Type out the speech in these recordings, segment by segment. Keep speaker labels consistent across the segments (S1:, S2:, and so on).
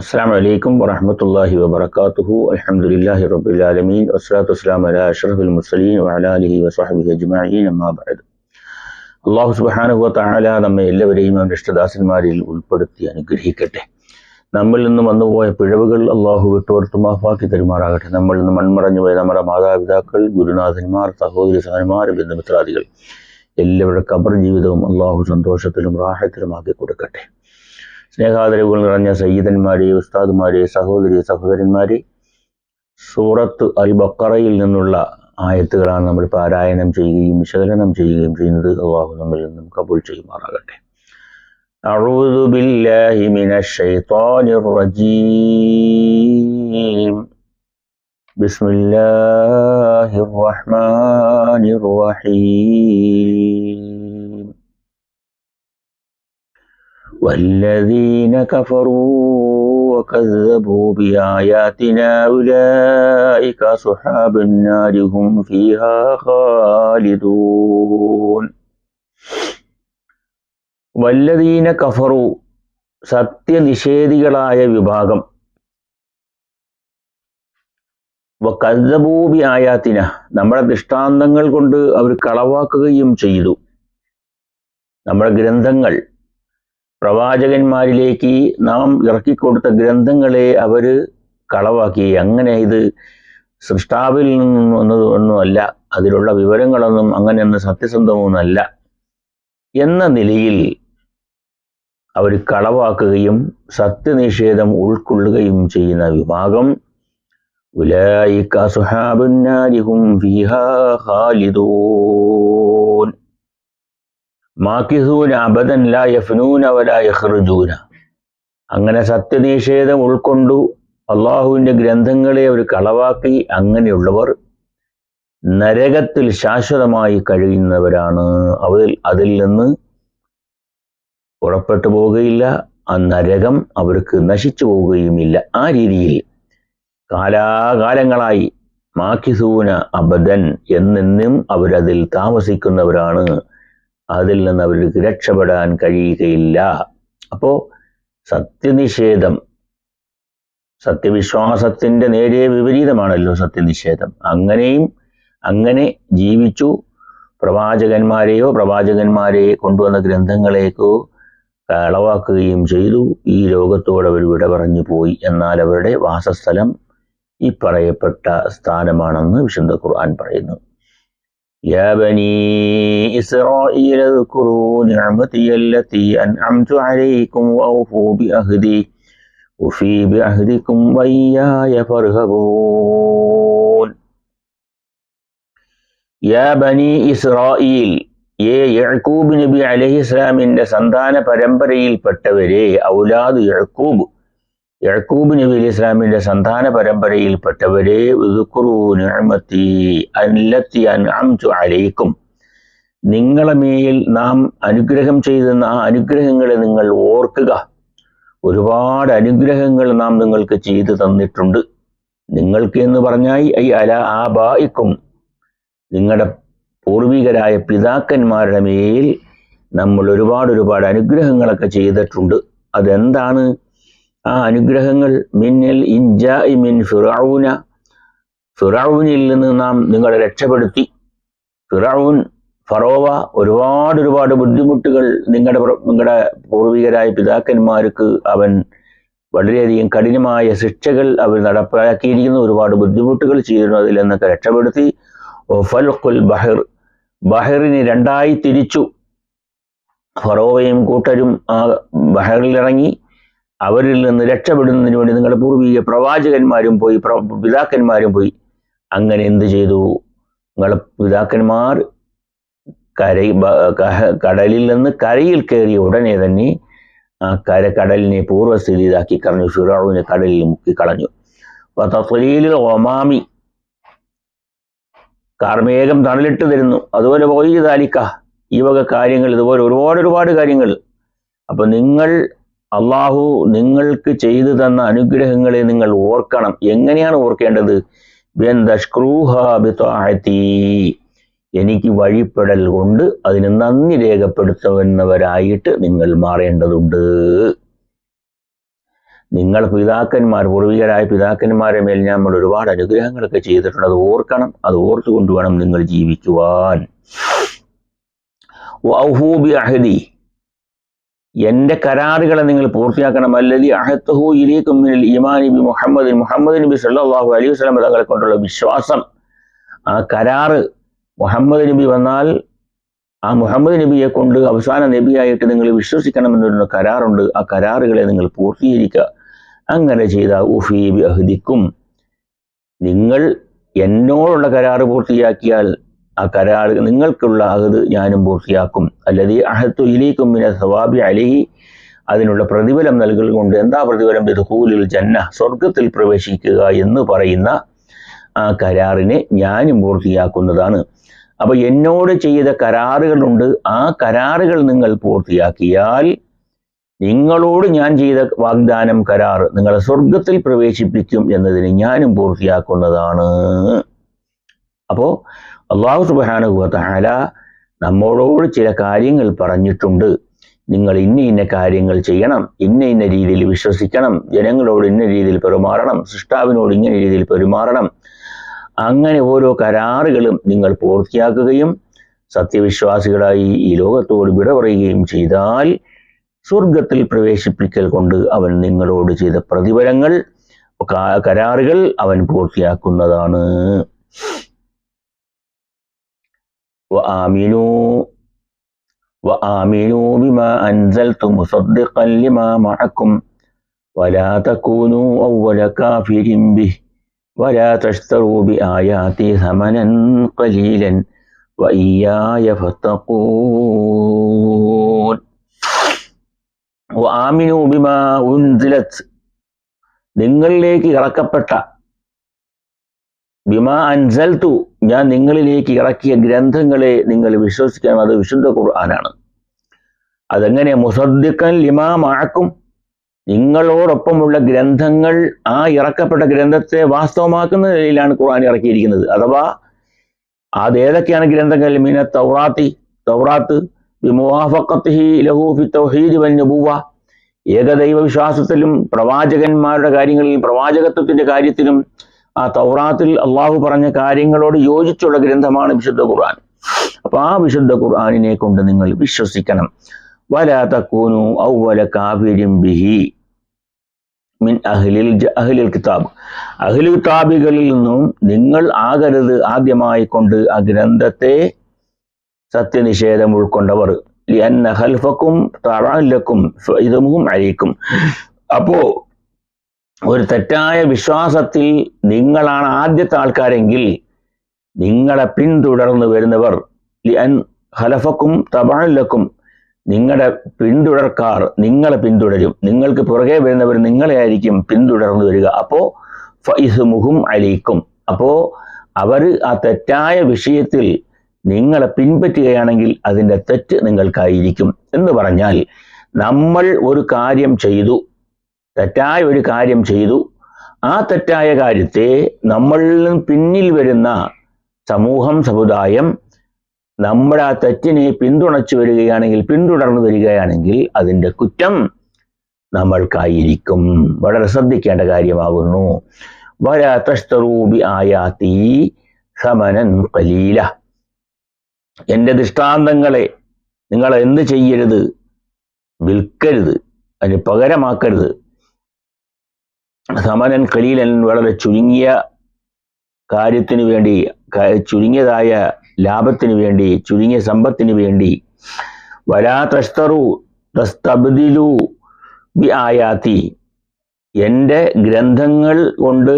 S1: അസ്സാം വലൈക്കും വറഹമത്തല്ലാഹി വബർക്കാത്തുഹു അലഹമുല്ലാഹി റബുലാലമീൻ വസ്ലാത്തു അല അഷറഫുൽ മുസ്ലീം വലാലിഹി വസാഹബി അജ്മീൻ അമ്മാബായത് അള്ളാഹു സുബാനുഹു താല നമ്മെ എല്ലാവരെയും അവന്റെ ഇഷ്ടദാസന്മാരിൽ ഉൾപ്പെടുത്തി അനുഗ്രഹിക്കട്ടെ. നമ്മിൽ നിന്ന് വന്നുപോയ പിഴവുകൾ അള്ളാഹു വിട്ടോർത്ത് മാഫാക്കി തരുമാറാകട്ടെ. നമ്മിൽ നിന്ന് മൺമറഞ്ഞുപോയ നമ്മുടെ മാതാപിതാക്കൾ ഗുരുനാഥന്മാർ സഹോദരി സഹന്മാർ ബന്ധുമിത്രാദികൾ എല്ലാവരുടെ കബർ ജീവിതവും അള്ളാഹു സന്തോഷത്തിലും റാഹത്തിലുമാക്കി കൊടുക്കട്ടെ സ്നേഹാദരവുകൾ നിറഞ്ഞ സയ്യിദന്മാരെ ഉസ്താദുമാരെ സഹോദരി സഹോദരന്മാരെ സൂറത്ത് അൽ ബക്കറയിൽ നിന്നുള്ള ആയത്തുകളാണ് നമ്മൾ പാരായണം ചെയ്യുകയും വിശകലനം ചെയ്യുകയും ചെയ്യുന്നത് അള്ളാഹു നമ്മിൽ നിന്നും കബൂൽ ചെയ്യുമാറാകട്ടെ أعوذ بالله من الشيطان الرجيم بسم الله الرحمن الرحيم والذين كفروا وكذبوا بآياتنا أولئك أصحاب النار هم فيها خالدون വല്ലതീന കഫറു സത്യനിഷേധികളായ വിഭാഗം കദ്ദബൂബി ആയാത്തിന നമ്മുടെ ദൃഷ്ടാന്തങ്ങൾ കൊണ്ട് അവർ കളവാക്കുകയും ചെയ്തു നമ്മുടെ ഗ്രന്ഥങ്ങൾ പ്രവാചകന്മാരിലേക്ക് നാം ഇറക്കിക്കൊടുത്ത ഗ്രന്ഥങ്ങളെ അവർ കളവാക്കി. അങ്ങനെ ഇത് സൃഷ്ടാവിൽ നിന്നും ഒന്നും ഒന്നുമല്ല അതിലുള്ള വിവരങ്ങളൊന്നും അങ്ങനെയൊന്നും സത്യസന്ധമൊന്നുമല്ല എന്ന നിലയിൽ അവർ കളവാക്കുകയും സത്യനിഷേധം ഉൾക്കൊള്ളുകയും ചെയ്യുന്ന വിഭാഗം ഉലായിക സുഹാബുന്നാരിഹും ഫീഹാ ഖാലിദൂൻ. മാക്കിസൂന അബദൻ ലാ യഫ്നൂന വലാ അങ്ങനെ സത്യനിഷേധം ഉൾക്കൊണ്ടു അള്ളാഹുവിന്റെ ഗ്രന്ഥങ്ങളെ അവർ കളവാക്കി അങ്ങനെയുള്ളവർ നരകത്തിൽ ശാശ്വതമായി കഴിയുന്നവരാണ്. അവർ അതിൽ നിന്ന് പുറപ്പെട്ടു പോവുകയില്ല. ആ നരകം അവർക്ക് നശിച്ചു പോവുകയുമില്ല. ആ രീതിയിൽ കാലാകാലങ്ങളായി മാക്കിസൂന അബദൻ എന്നെന്നും അവരതിൽ താമസിക്കുന്നവരാണ്. അതിൽ നിന്ന് അവർക്ക് രക്ഷപ്പെടാൻ കഴിയുകയില്ല. അപ്പോൾ സത്യനിഷേധം സത്യവിശ്വാസത്തിന്റെ നേരെ വിപരീതമാണല്ലോ സത്യനിഷേധം. അങ്ങനെയും അങ്ങനെ ജീവിച്ചു. പ്രവാചകന്മാരെയോ പ്രവാചകന്മാരെ കൊണ്ടുവന്ന ഗ്രന്ഥങ്ങളേക്കോ കളവാക്കുകയും ചെയ്തു. ഈ ലോകത്തോട് അവർ വിട പറഞ്ഞു പോയി. എന്നാൽ അവരുടെ വാസസ്ഥലം ഈ പറയപ്പെട്ട സ്ഥാനമാണെന്ന് വിശുദ്ധ ഖുർആൻ പറയുന്നു. يا بني إسرائيل اذكروا نعمتي التي أنعمت عليكم وأوفوا بأهدي وفي بعهدكم وإياي فارهبون യാ ബനി ഇസ്രായേൽ ഏ യഴക്കൂബ് നബി അലഹി ഇസ്ലാമിന്റെ സന്താന പരമ്പരയിൽപ്പെട്ടവരെ ഔലാദ് യഴക്കൂബ് യഴക്കൂബ് നബി അലി ഇസ്ലാമിന്റെ സന്താന പരമ്പരയിൽപ്പെട്ടവരെ അലൈക്കും. നിങ്ങളെ മേൽ നാം അനുഗ്രഹം ചെയ്തെന്ന ആ അനുഗ്രഹങ്ങളെ നിങ്ങൾ ഓർക്കുക. ഒരുപാട് അനുഗ്രഹങ്ങൾ നാം നിങ്ങൾക്ക് ചെയ്തു തന്നിട്ടുണ്ട്. നിങ്ങൾക്ക് എന്ന് പറഞ്ഞാൽ ഐ അല ആ ബായിക്കും നിങ്ങളുടെ പൂർവികരായ പിതാക്കന്മാരുടെ മേൽ നമ്മൾ ഒരുപാട് ഒരുപാട് അനുഗ്രഹങ്ങളൊക്കെ ചെയ്തിട്ടുണ്ട്. അതെന്താണ്? ആ അനുഗ്രഹങ്ങൾ മിന്നൽ ഇൻജായി മിൻ ഫിറൌന. ഫിറൌനിൽ നിന്ന് നാം നിങ്ങളെ രക്ഷപ്പെടുത്തി. ഫിറൌൻ ഫറോവ ഒരുപാട് ഒരുപാട് ബുദ്ധിമുട്ടുകൾ നിങ്ങളുടെ നിങ്ങളുടെ പൂർവികരായ പിതാക്കന്മാർക്ക് അവൻ വളരെയധികം കഠിനമായ ശിക്ഷകൾ അവർ നടപ്പാക്കിയിരിക്കുന്നു. ഒരുപാട് ബുദ്ധിമുട്ടുകൾ ചെയ്യുന്നു അതിൽ നിന്നൊക്കെ രക്ഷപ്പെടുത്തി. ഫൽഖുൽ ബഹർ ബഹറിനെ രണ്ടായി തിരിച്ചു. ഫറോവയും കൂട്ടരും ആ ബഹറിലിറങ്ങി. അവരിൽ നിന്ന് രക്ഷപ്പെടുന്നതിന് വേണ്ടി നിങ്ങളുടെ പൂർവീക പ്രവാചകന്മാരും പോയി പിതാക്കന്മാരും പോയി. അങ്ങനെ എന്ത് ചെയ്തു? നിങ്ങളുടെ പിതാക്കന്മാർ കര കടലിൽ നിന്ന് കരയിൽ കയറിയ ഉടനെ തന്നെ ആ കര കടലിനെ പൂർവസ്ഥിതിയിലാക്കി കളഞ്ഞു. ഫിറാവുവിനെ കടലിൽ മുക്കിക്കളഞ്ഞു തസ്ലീലിൽ ഒമാമി കാർമേഘം തണലിട്ട് തരുന്നു. അതുപോലെ പോയി താലിക്ക ഈ വക കാര്യങ്ങൾ ഇതുപോലെ ഒരുപാട് ഒരുപാട് കാര്യങ്ങൾ. അപ്പൊ നിങ്ങൾ അള്ളാഹു നിങ്ങൾക്ക് ചെയ്തു തന്ന അനുഗ്രഹങ്ങളെ നിങ്ങൾ ഓർക്കണം. എങ്ങനെയാണ് ഓർക്കേണ്ടത്? എനിക്ക് വഴിപ്പെടൽ കൊണ്ട് അതിന് നന്ദി രേഖപ്പെടുത്തുന്നവരായിട്ട് നിങ്ങൾ മാറേണ്ടതുണ്ട്. നിങ്ങൾ പിതാക്കന്മാർ പൂർവികരായ പിതാക്കന്മാരെ മേൽ നമ്മൾ ഒരുപാട് അനുഗ്രഹങ്ങളൊക്കെ ചെയ്തിട്ടുണ്ട്. അത് ഓർക്കണം. അത് ഓർത്തുകൊണ്ട് വേണം നിങ്ങൾ ജീവിക്കുവാൻ. എന്റെ കരാറുകളെ നിങ്ങൾ പൂർത്തിയാക്കണം. അല്ലതി അഹത്തഹു ഇലേക്കും മിനൽ ബി മുഹമ്മദ് മുഹമ്മദ് നബി സല്ലല്ലാഹു അലൈഹി വസല്ലം തങ്ങളെ കൊണ്ടുള്ള വിശ്വാസം. ആ കരാറ് മുഹമ്മദ് നബി വന്നാൽ ആ മുഹമ്മദ് നബിയെ കൊണ്ട് അവസാന നബിയായിട്ട് നിങ്ങൾ വിശ്വസിക്കണമെന്നൊരു കരാറുണ്ട്. ആ കരാറുകളെ നിങ്ങൾ പൂർത്തീകരിക്കുക. അങ്ങനെ ചെയ്ത ഉഫീബി അഹദിക്കും. നിങ്ങൾ എന്നോടുള്ള കരാറ് പൂർത്തിയാക്കിയാൽ ആ കരാർ നിങ്ങൾക്കുള്ള അഹദ് ഞാനും പൂർത്തിയാക്കും. അല്ലതി അഹത്തു ഇലീക്കും മിന സവാബി അലഹി. അതിനുള്ള പ്രതിഫലം നൽകുകൊണ്ട് എന്താ പ്രതിഫലം? ബിദ്ഹൂലിൽ ജന്ന സ്വർഗത്തിൽ പ്രവേശിക്കുക എന്ന് പറയുന്ന ആ കരാറിനെ ഞാനും പൂർത്തിയാക്കുന്നതാണ്. അപ്പോൾ എന്നോട് ചെയ്ത കരാറുകളുണ്ട്. ആ കരാറുകൾ നിങ്ങൾ പൂർത്തിയാക്കിയാൽ നിങ്ങളോട് ഞാൻ ചെയ്ത വാഗ്ദാനം കരാർ നിങ്ങളെ സ്വർഗത്തിൽ പ്രവേശിപ്പിക്കും എന്നതിന് ഞാനും പൂർത്തിയാക്കുന്നതാണ്. അപ്പോ അള്ളാഹു സുബാനുഭവത്താല നമ്മളോട് ചില കാര്യങ്ങൾ പറഞ്ഞിട്ടുണ്ട്. നിങ്ങൾ ഇന്ന ഇന്ന കാര്യങ്ങൾ ചെയ്യണം ഇന്ന ഇന്ന രീതിയിൽ വിശ്വസിക്കണം ജനങ്ങളോട് ഇന്ന രീതിയിൽ പെരുമാറണം സൃഷ്ടാവിനോട് ഇങ്ങനെ രീതിയിൽ പെരുമാറണം. അങ്ങനെ ഓരോ കരാറുകളും നിങ്ങൾ പൂർത്തിയാക്കുകയും സത്യവിശ്വാസികളായി ഈ ലോകത്തോട് വിട പറയുകയും ചെയ്താൽ സ്വർഗത്തിൽ പ്രവേശിപ്പിക്കൽ കൊണ്ട് അവൻ നിങ്ങളോട് ചെയ്ത പ്രതിഫലങ്ങൾ കരാറുകൾ അവൻ പൂർത്തിയാക്കുന്നതാണ്. وآمنوا وآمنوا بما أنزلت مصدقا لما معكم ولا تكونوا أول كافر به ولا تشتروا بآياتي ثمنا قليلا وإياي فاتقون وآمنوا بما أنزلت നിങ്ങളിലേക്ക് ഇറക്കപ്പെട്ട ബിമാ അൻസൽത്തു ഞാൻ നിങ്ങളിലേക്ക് ഇറക്കിയ ഗ്രന്ഥങ്ങളെ നിങ്ങൾ വിശ്വസിക്കണം. അത് വിശുദ്ധ ഖുർആനാണ്. അതെങ്ങനെ? മുസദ്ദിഖൻ ലിമാ മാക്കും നിങ്ങളോടൊപ്പമുള്ള ഗ്രന്ഥങ്ങൾ ആ ഇറക്കപ്പെട്ട ഗ്രന്ഥത്തെ വാസ്തവമാക്കുന്ന നിലയിലാണ് ഖുർആൻ ഇറക്കിയിരിക്കുന്നത്. അഥവാ അതേതൊക്കെയാണ് ഗ്രന്ഥങ്ങൾ? മീന തൗറാത്തി തൗറാത്ത് ഏകദൈവ വിശ്വാസത്തിലും പ്രവാചകന്മാരുടെ കാര്യങ്ങളിൽ പ്രവാചകത്വത്തിന്റെ കാര്യത്തിലും ആ തൗറാത്തിൽ അള്ളാഹു പറഞ്ഞ കാര്യങ്ങളോട് യോജിച്ചുള്ള ഗ്രന്ഥമാണ് വിശുദ്ധ ഖുർആൻ. അപ്പൊ ആ വിശുദ്ധ ഖുർആാനിനെ കൊണ്ട് നിങ്ങൾ വിശ്വസിക്കണം. വല തക്കൂനു ഔവല കാവിരിം ബിഹി മിൻ അഹ്ലിൽ അഹ്ലിൽ കിതാബ്. അഹ്ലു കിതാബികളിൽ നിന്നും നിങ്ങൾ ആകരുത് ആദ്യമായി കൊണ്ട് ആ ഗ്രന്ഥത്തെ സത്യനിഷേധം ഉൾക്കൊണ്ടവർ. ഖൽഫക്കും തഅലക്കും ഫഇദമുഹും അലൈക്കും. അപ്പോ ഒരു തെറ്റായ വിശ്വാസത്തിൽ നിങ്ങളാണ് ആദ്യത്തെ ആൾക്കാരെങ്കിൽ നിങ്ങളെ പിന്തുടർന്ന് വരുന്നവർ ഹലഫക്കും തബഅലക്കും നിങ്ങളുടെ പിന്തുടർക്കാർ നിങ്ങളെ പിന്തുടരും. നിങ്ങൾക്ക് പുറകെ വരുന്നവർ നിങ്ങളെ ആയിരിക്കും പിന്തുടർന്ന് വരിക. അപ്പോ ഫൈസുമുഹും അലീക്കും. അപ്പോൾ അവർ ആ തെറ്റായ വിഷയത്തിൽ നിങ്ങളെ പിൻപറ്റുകയാണെങ്കിൽ അതിന്റെ തെറ്റ് നിങ്ങൾക്കായിരിക്കും എന്ന് പറഞ്ഞാൽ നമ്മൾ ഒരു കാര്യം ചെയ്തു. തെറ്റായ ഒരു കാര്യം ചെയ്തു. ആ തെറ്റായ കാര്യത്തെ നമ്മളിൽ നിന്ന് പിന്നിൽ വരുന്ന സമൂഹം സമുദായം നമ്മുടെ ആ തെറ്റിനെ പിന്തുണച്ചു വരികയാണെങ്കിൽ പിന്തുടർന്നു വരികയാണെങ്കിൽ അതിന്റെ കുറ്റം നമ്മൾക്കായിരിക്കും. വളരെ ശ്രദ്ധിക്കേണ്ട കാര്യമാകുന്നു. വല തസ്തറൂബി ആയാത്തി സമനൻ കലീല എന്റെ ദൃഷ്ടാന്തങ്ങളെ നിങ്ങൾ എന്ത് ചെയ്യരുത്? വിൽക്കരുത്. അതിന് പകരമാക്കരുത്. സമനൻ കലീലൻ വളരെ ചുരുങ്ങിയ കാര്യത്തിന് വേണ്ടി ചുരുങ്ങിയതായ ലാഭത്തിന് വേണ്ടി ചുരുങ്ങിയ സമ്പത്തിന് വേണ്ടി വലാ തഷ്തറു തസ്തബ്ദിലു ബി ആയാത്തി എന്റെ ഗ്രന്ഥങ്ങൾ കൊണ്ട്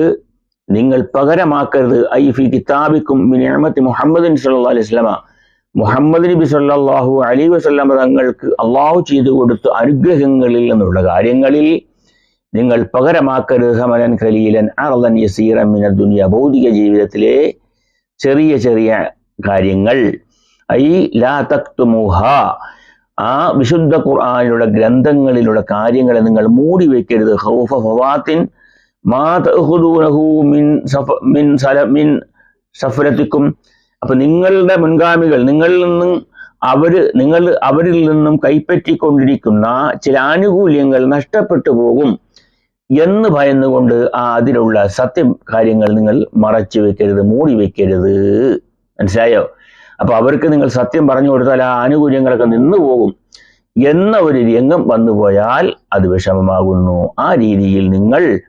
S1: നിങ്ങൾ പകരമാക്കരുത്. ഐ ഫി കിതാബിക്കും നിഅമത്തി മുഹമ്മദിൻ സല്ലാ അലൈഹി വസല്ലമ. മുഹമ്മദ് നബി സല്ലാഹു അലൈഹി വസല്ലമ തങ്ങൾക്ക് അള്ളാഹു ചെയ്തു കൊടുത്ത അനുഗ്രഹങ്ങളിൽ നിന്നുള്ള കാര്യങ്ങളിൽ നിങ്ങൾ പകരമാക്കരുത്. ഹമനൻ ഖലീലൻ അർലൻ യസീറൻ മിന ദുനിയ. ഭൗതിക ജീവിതത്തിലെ ചെറിയ ചെറിയ കാര്യങ്ങൾ. ഐ ലാ തക്തുമുഹ. ആ വിശുദ്ധ ഖുർആനിലുള്ള ഗ്രന്ഥങ്ങളിലുള്ള കാര്യങ്ങളെ നിങ്ങൾ മൂടി വെക്കരുത്. ഖൗഫ ഫവാത്തിൻ മാ തഅഖുദൂനഹു മിൻ സഫ മിൻ സല മിൻ സഫരത്തിക്കും അപ്പൊ നിങ്ങളുടെ മുൻഗാമികൾ നിങ്ങളിൽ നിന്നും അവർ നിങ്ങൾ അവരിൽ നിന്നും കൈപ്പറ്റിക്കൊണ്ടിരിക്കുന്ന ചില ആനുകൂല്യങ്ങൾ നഷ്ടപ്പെട്ടു പോകും. എന്ന് ഭയന്നുകൊണ്ട് ആ അതിലുള്ള സത്യം കാര്യങ്ങൾ നിങ്ങൾ മറച്ചു വെക്കരുത് മൂടി വെക്കരുത്. മനസ്സിലായോ? അപ്പൊ അവർക്ക് നിങ്ങൾ സത്യം പറഞ്ഞു കൊടുത്താൽ ആ ആനുകൂല്യങ്ങളൊക്കെ നിന്നു പോകും എന്ന ഒരു രംഗം വന്നുപോയാൽ അത് വിഷമമാകുന്നു. ആ രീതിയിൽ നിങ്ങൾ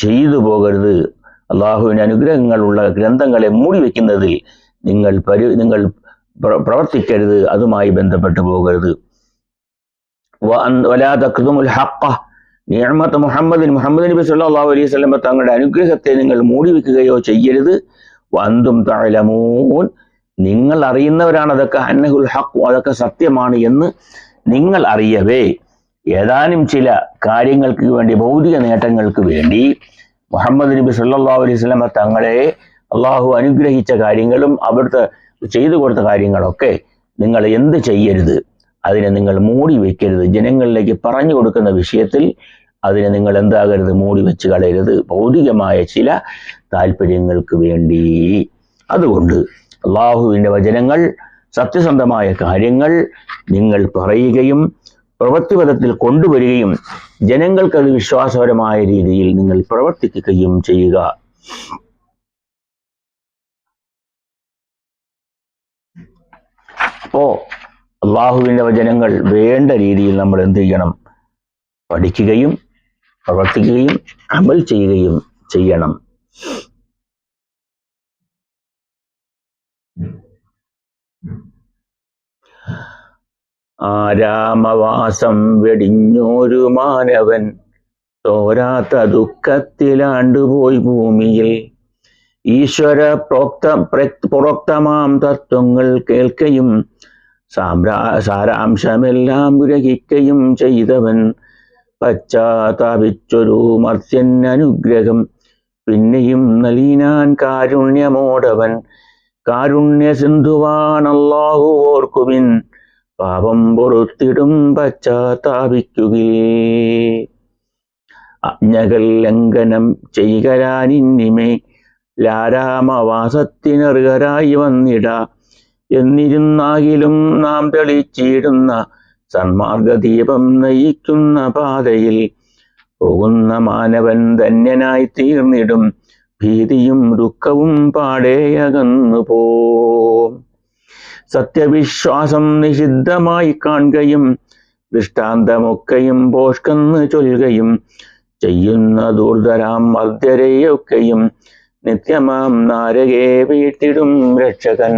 S1: ചെയ്തു പോകരുത്. അള്ളാഹുവിന് അനുഗ്രഹങ്ങളുള്ള ഗ്രന്ഥങ്ങളെ മൂടി വെക്കുന്നതിൽ നിങ്ങൾ പരി നിങ്ങൾ പ്ര- പ്രവർത്തിക്കരുത്. അതുമായി ബന്ധപ്പെട്ടു പോകരുത്. വലാ ഹഖ നിഅമത്ത് മുഹമ്മദിൻ മുഹമ്മദ് നബി സല്ലല്ലാഹു അലൈഹി വസല്ലം തങ്ങളുടെ അനുഗ്രഹത്തെ നിങ്ങൾ മൂടി വെക്കുകയോ ചെയ്യരുത്. വന്തും തഅലമൂൻ. നിങ്ങൾ അറിയുന്നവരാണ് അതൊക്കെ അന്നഹുൽ ഹക്കു അതൊക്കെ സത്യമാണ് എന്ന് നിങ്ങൾ അറിയവേ. ഏതാനും ചില കാര്യങ്ങൾക്ക് വേണ്ടി ഭൗതിക നേട്ടങ്ങൾക്ക് വേണ്ടി മുഹമ്മദ് നബി സല്ലാഹു അലൈഹി വസല്ലം തങ്ങളെ അള്ളാഹു അനുഗ്രഹിച്ച കാര്യങ്ങളും അവിടുത്തെ ചെയ്തു കൊടുത്ത കാര്യങ്ങളൊക്കെ നിങ്ങൾ എന്ത് ചെയ്യരുത്? അതിനെ നിങ്ങൾ മൂടി വെക്കരുത്. ജനങ്ങളിലേക്ക് പറഞ്ഞു കൊടുക്കുന്ന വിഷയത്തിൽ അതിനെ നിങ്ങൾ എന്താകരുത്? മൂടി വെച്ച് കളയരുത്. ഭൗതികമായ ചില താല്പര്യങ്ങൾക്ക് വേണ്ടി. അതുകൊണ്ട് അള്ളാഹുവിന്റെ വചനങ്ങൾ സത്യസന്ധമായ കാര്യങ്ങൾ നിങ്ങൾ പറയുകയും പ്രവൃത്തിപഥത്തിൽ കൊണ്ടുവരികയും ജനങ്ങൾക്കത് വിശ്വാസപരമായ രീതിയിൽ നിങ്ങൾ പ്രവർത്തിക്കുകയും ചെയ്യുക. അപ്പോ അള്ളാഹുവിന്റെ വചനങ്ങൾ വേണ്ട രീതിയിൽ നമ്മൾ എന്ത് ചെയ്യണം? പഠിക്കുകയും പ്രവർത്തിക്കുകയും അമൽ ചെയ്യുകയും ചെയ്യണം. രാമവാസം വെടിഞ്ഞൊരു മാനവൻ തോരാത്ത ദുഃഖത്തിലാണ്ടുപോയി ഭൂമിയിൽ. ഈശ്വര പ്രോക്ത പ്രക്- പ്രോക്തമാം തത്വങ്ങൾ കേൾക്കയും സാമ്രാ സാരാംശമെല്ലാം ഗ്രഹിക്കയും ചെയ്തവൻ പശ്ചാത്താപിച്ചൊരു മർത്യൻ അനുഗ്രഹം പിന്നെയും നലീനാൻ കാരുണ്യമോടവൻ കാരുണ്യ സിന്ധുവാണല്ലാഹു ഓർക്കുവിൻ പാപം പൊറുത്തിടും പശ്ചാത്താപിക്കുകിൽ അജ്ഞകൾ ലംഘനം ചെയ്കരാനിന്നിമേ ലാരാമവാസത്തിനർഹരായി വന്നിട. എന്നിരുന്നാകിലും നാം തെളിച്ചിടുന്ന സന്മാർഗദീപം നയിക്കുന്ന പാതയിൽ പോകുന്ന മാനവൻ ധന്യനായി തീർന്നിടും ഭീതിയും ദുഃഖവും പാടേയകന്നു പോം സത്യവിശ്വാസം നിഷിദ്ധമായി കാണുകയും ദൃഷ്ടാന്തമൊക്കെയും പോഷ്കന്ന് ചൊല്ലുകയും ചെയ്യുന്ന ദൂർധരാം മർദ്ദരെയൊക്കെയും നിത്യമാം നാരകേ വീട്ടിടും രക്ഷകൻ.